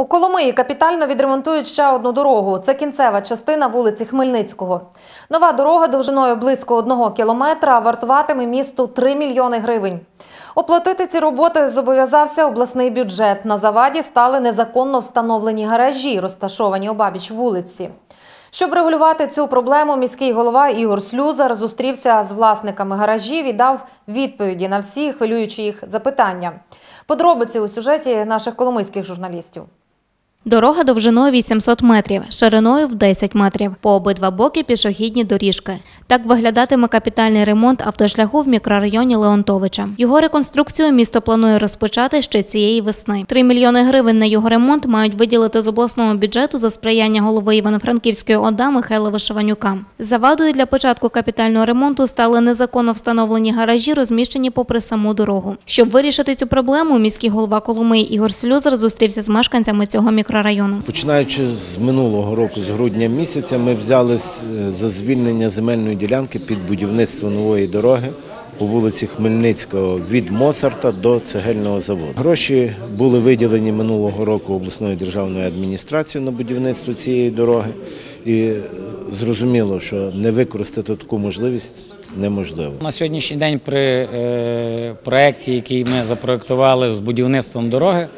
У Коломиї капітально відремонтують ще одну дорогу. Це кінцева частина вулиці Хмельницького. Нова дорога довжиною близько одного кілометра вартуватиме місту 3 мільйони гривень. Оплатити ці роботи зобов'язався обласний бюджет. На заваді стали незаконно встановлені гаражі, розташовані обабіч вулиці. Щоб регулювати цю проблему, міський голова Ігор Слюзар зустрівся з власниками гаражів і дав відповіді на всі хвилюючі їх запитання. Подробиці у сюжеті наших коломийських журналістів. Дорога довжиною 800 метрів, шириною в 10 метрів. По обидва боки пішохідні доріжки. Так виглядатиме капітальний ремонт автошляху в мікрорайоні Леонтовича. Його реконструкцію місто планує розпочати ще цієї весни. 3 мільйони гривень на його ремонт мають виділити з обласного бюджету за сприяння голови Івано-Франківської ОДА Михайла Вишиванюка. Завадою для початку капітального ремонту стали незаконно встановлені гаражі, розміщені попри саму дорогу. Щоб вирішити цю проблему, міський голова Коломиї Ігор Слюзар зустрівся з мешканцями цього мікрорайону. Починаючи з минулого року, з грудня місяця, ми взялись е, за звільнення земельної ділянки під будівництво нової дороги по вулиці Хмельницького від Моцарта до цегельного заводу. Гроші були виділені минулого року обласною державною адміністрацією на будівництво цієї дороги, і е, зрозуміло, що не використати таку можливість неможливо. На сьогоднішній день при е, проєкті, який ми запроєктували з будівництвом дороги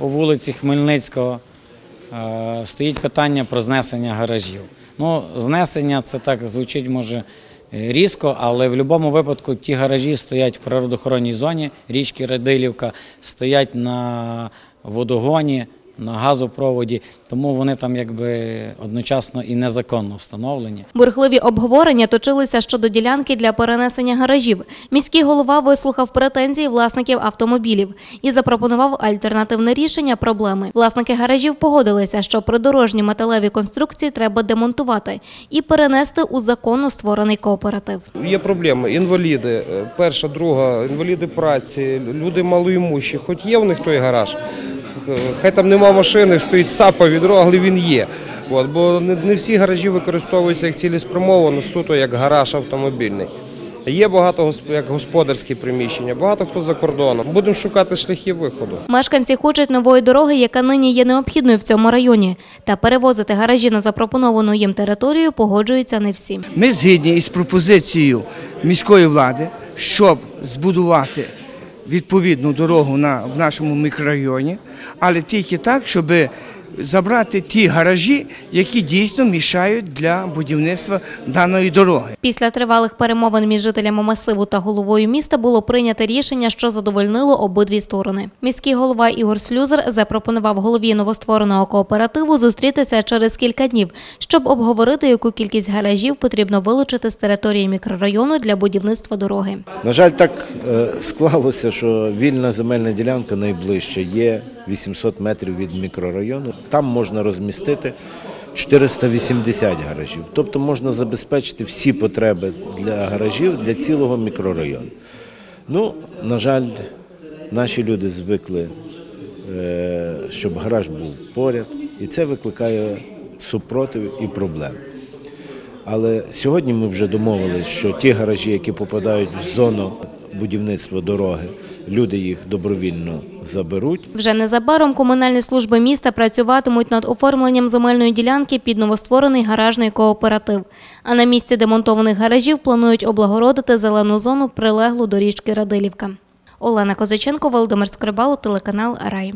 по вулиці Хмельницького, е, стоїть питання про знесення гаражів. Ну, знесення це так звучить може різко, але в будь-якому випадку ті гаражі стоять в природоохоронній зоні річки Радилівка, стоять на водогоні, на газопроводі, тому вони там якби одночасно і незаконно встановлені. Бурхливі обговорення точилися щодо ділянки для перенесення гаражів. Міський голова вислухав претензії власників автомобілів і запропонував альтернативне рішення проблеми. Власники гаражів погодилися, що придорожні металеві конструкції треба демонтувати і перенести у законно створений кооператив. Є проблеми. Інваліди, е, перша, друга, інваліди праці, люди малоімущі. Хоч є в них той гараж, хай там нема машини, стоїть сапа, відро, але він є. От, бо не, не всі гаражі використовуються як цілеспрямовано, суто як гараж автомобільний. Є багато як господарські приміщення, багато хто за кордоном. Будемо шукати шляхи виходу. Мешканці хочуть нової дороги, яка нині є необхідною в цьому районі. Та перевозити гаражі на запропоновану їм територію погоджуються не всі. Ми згідні із пропозицією міської влади, щоб збудувати відповідну дорогу на, в нашому мікрорайоні, але тільки так, щоб забрати ті гаражі, які дійсно мішають для будівництва даної дороги. Після тривалих перемовин між жителями масиву та головою міста було прийнято рішення, що задовольнило обидві сторони. Міський голова Ігор Слюзер запропонував голові новоствореного кооперативу зустрітися через кілька днів, щоб обговорити, яку кількість гаражів потрібно вилучити з території мікрорайону для будівництва дороги. На жаль, так е, склалося, що вільна земельна ділянка найближча є 800 метрів від мікрорайону. Там можна розмістити 480 гаражів. Тобто можна забезпечити всі потреби для гаражів для цілого мікрорайону. Ну, на жаль, наші люди звикли, е, щоб гараж був поряд, і це викликає супротив і проблеми. Але сьогодні ми вже домовилися, що ті гаражі, які попадають в зону будівництва дороги, люди їх добровільно заберуть. Вже незабаром комунальні служби міста працюватимуть над оформленням земельної ділянки під новостворений гаражний кооператив. А на місці демонтованих гаражів планують облагородити зелену зону прилеглу до річки Радилівка. Олена Козаченко, Володимир Скрибало, телеканал Рай.